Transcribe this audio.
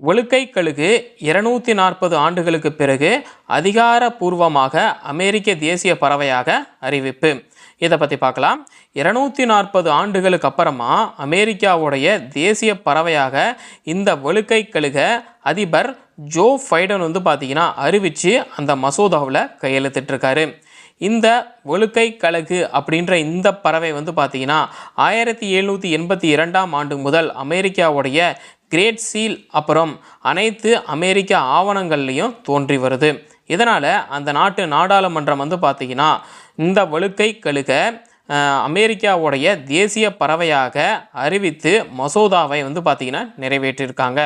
ஒழுக்கை கழுகு இருநூற்றி நாற்பது ஆண்டுகளுக்கு பிறகு அதிகாரப்பூர்வமாக அமெரிக்க தேசிய பறவையாக அறிவிப்பு. இதை பற்றி பார்க்கலாம். இருநூற்றி நாற்பது ஆண்டுகளுக்கு அப்புறமா அமெரிக்காவுடைய தேசிய பறவையாக இந்த ஒழுக்கை கழுக அதிபர் ஜோ ஃபைடன் வந்து பார்த்திங்கன்னா அறிவித்து அந்த மசோதாவில் கையெழுத்திட்டிருக்காரு. இந்த ஒழுக்கை கழுகு அப்படின்ற இந்த பறவை வந்து பார்த்திங்கன்னா ஆயிரத்தி எழுநூற்றி எண்பத்தி இரண்டாம் ஆண்டு முதல் அமெரிக்காவுடைய கிரேட் சீல் அப்புறம் அனைத்து அமெரிக்க ஆவணங்கள்லையும் தோன்றி வருது. இதனால் அந்த நாட்டு நாடாளுமன்றம் வந்து பார்த்தீங்கன்னா இந்த வழுக்கை கழுக அமெரிக்காவுடைய தேசிய பறவையாக அறிவித்து மசோதாவை வந்து பார்த்திங்கன்னா நிறைவேற்றியிருக்காங்க